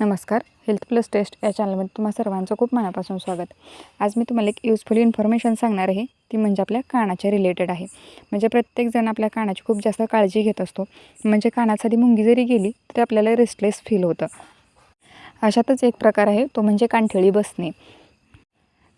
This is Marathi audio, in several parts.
नमस्कार हेल्थ प्लस टेस्ट या चॅनलमध्ये तुम्हा सर्वांचं खूप मनापासून स्वागत. आज मी तुम्हाला एक युजफुल इन्फॉर्मेशन सांगणार आहे. ती म्हणजे आपल्या कानाच्या रिलेटेड आहे. म्हणजे प्रत्येकजण आपल्या कानाची खूप जास्त काळजी घेत असतो. म्हणजे कानासाठी मुंगी जरी गेली तरी आपल्याला रेस्टलेस फील होतं. अशातच एक प्रकार आहे तो म्हणजे कानठेळी बसणे.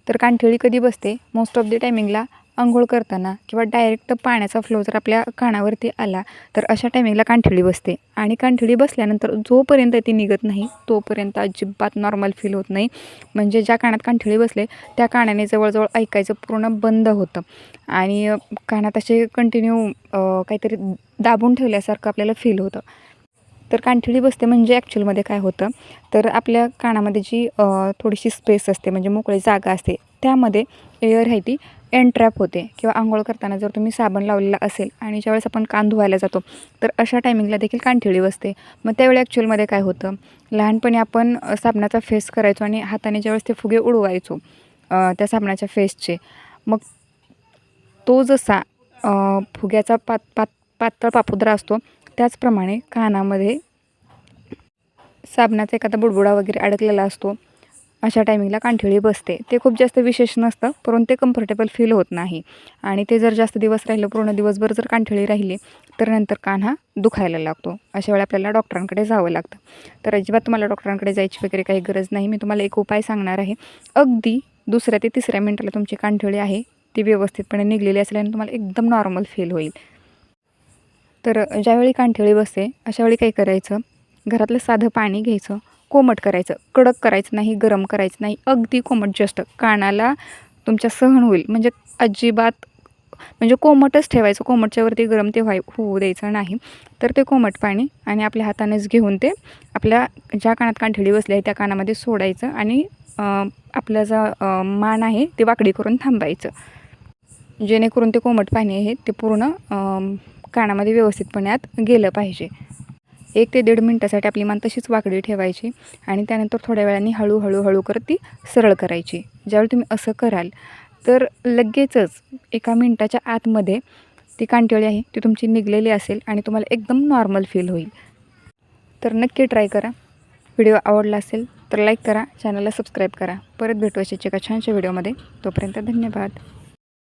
तर कानठेळी कधी बसते? मोस्ट ऑफ द टायमिंगला आंघोळ करताना किंवा डायरेक्ट पाण्याचा फ्लो जर आपल्या कानावरती आला तर अशा टायमिंगला कांठळी बसते. आणि कानठळी बसल्यानंतर जोपर्यंत ती निघत नाही तोपर्यंत अजिबात नॉर्मल फील होत नाही. म्हणजे ज्या कानात कानठळी बसले त्या कानाने जवळजवळ ऐकायचं पूर्ण बंद होतं. आणि कानात असे कंटिन्यू काहीतरी दाबून ठेवल्यासारखं आपल्याला फील होतं. तर कानठळी बसते म्हणजे ॲक्च्युअलमध्ये काय होतं? तर आपल्या कानामध्ये जी थोडीशी स्पेस असते म्हणजे मोकळी जागा असते त्यामध्ये एअर आहे ती एनट्रॅप होते किंवा आंघोळ करताना जर तुम्ही साबण लावलेला असेल आणि ज्यावेळेस आपण कान धुवायला जातो तर अशा टायमिंगला देखील कानठिळी बसते. मग त्यावेळी ॲक्च्युअलमध्ये काय होतं? लहानपणी आपण साबणाचा फेस करायचो आणि हाताने ज्यावेळेस ते फुगे उडवायचो त्या साबणाच्या फेसचे मग तो जसा फुग्याचा पात पात पातळ पापुद्रा असतो त्याचप्रमाणे कानामध्ये साबणाचा एखादा बुडबुडा वगैरे अडकलेला असतो अशा टायमिंगला कांठिळी बसते. ते खूप जास्त विशेष नसतं परंतु ते कम्फर्टेबल फील होत नाही. आणि ते जर जास्त दिवस राहिलं पूर्ण दिवसभर जर कांठिळी राहिली तर नंतर कान हा दुखायला लागतो. अशा वेळी आपल्याला डॉक्टरांकडे जावं लागतं. तर अजिबात तुम्हाला डॉक्टरांकडे जायची वगैरे काही गरज नाही. मी तुम्हाला एक उपाय सांगणार आहे. अगदी दुसऱ्या ते तिसऱ्या मिनटाला तुमची कांठिळी आहे ती व्यवस्थितपणे निघलेली असेल आणि तुम्हाला एकदम नॉर्मल फील होईल. तर ज्यावेळी कांठिळी बसते अशावेळी काय करायचं? घरातलं साधं पाणी घ्यायचं. कोमट करायचं कडक करायचं नाही गरम करायचं नाही अगदी कोमट जस्ट कानाला तुमच्या सहन होईल. म्हणजे अजिबात म्हणजे कोमटच ठेवायचं कोमटच्यावरती गरम ते व्हाय होऊ द्यायचं नाही. तर ते कोमट पाणी आणि आपल्या हातानेच घेऊन ते आपल्या ज्या कानात कानठळी बसली आहे त्या कानामध्ये सोडायचं आणि आपला जा मान आहे ते वाकडी करून थांबायचं. जेणेकरून ते कोमट पाणी आहे ते पूर्ण कानामध्ये व्यवस्थितपणे आत गेलं पाहिजे. एक ते दीड मिनटासाठी आपली मान तशीच वाकडी ठेवायची आणि त्यानंतर थोड्या वेळाने हळूहळू हळू करत ती सरळ करायची. ज्यावेळी तुम्ही असं कराल तर लगेचच एका मिनटाच्या आतमध्ये ती कांटिवळी आहे ती तुमची निघलेली असेल आणि तुम्हाला एकदम नॉर्मल फील होईल. तर नक्की ट्राय करा. व्हिडिओ आवडला असेल तर लाईक करा चॅनलला सबस्क्राईब करा. परत भेटू अशाच एका छानशा व्हिडिओमध्ये. तोपर्यंत धन्यवाद.